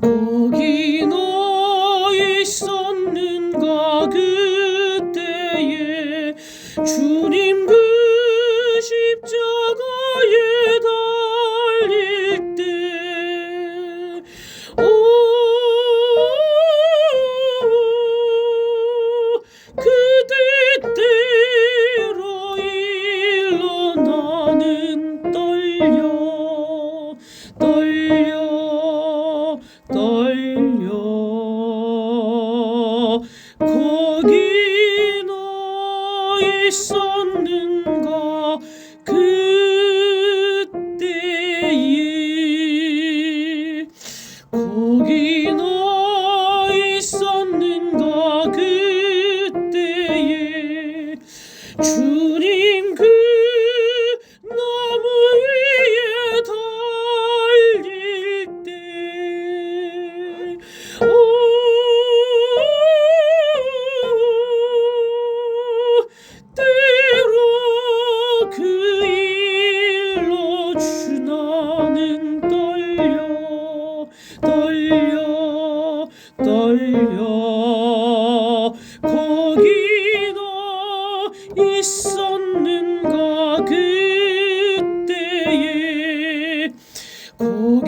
거기 너 있었는가 그때에 주님 그 너 있었는가 그때에 거기 너 있었는가 그때에 주님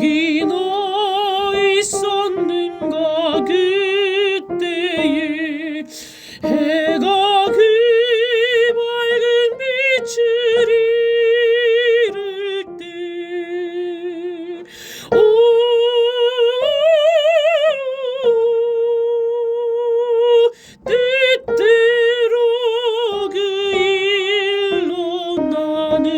너 있었는가 그때에 해가 그 밝은 빛을 잃을 때. 오, 때때로 그 일로 나는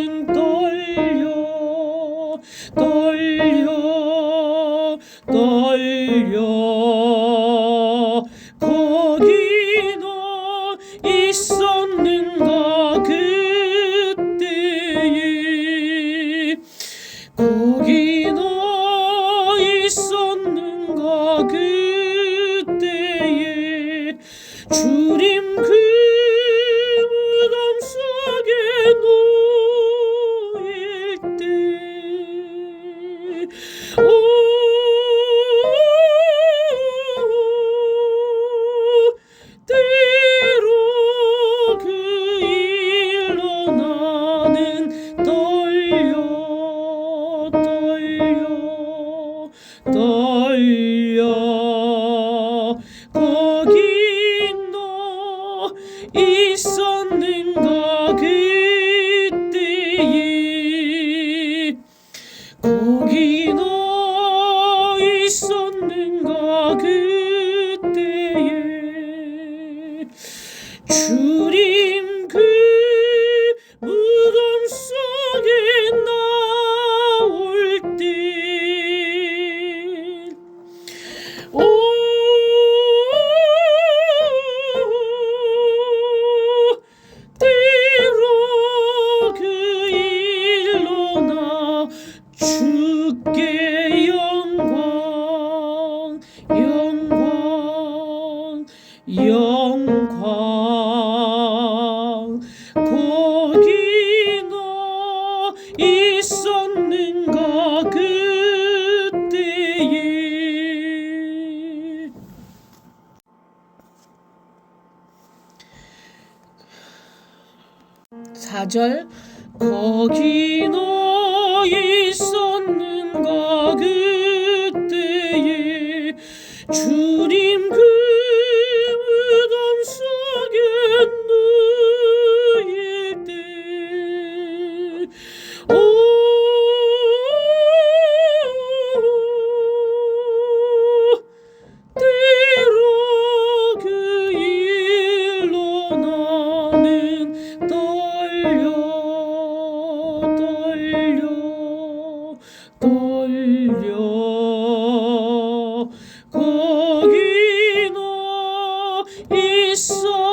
거기 너 있었는가 그때에 거기 너 있었는가 그때에? 거기 너 있었는가 그때에? 주님 영광. 영광 거기 너 있었는가 그때에. 사절. 거기 너 있었는가 그때에. 주 你说。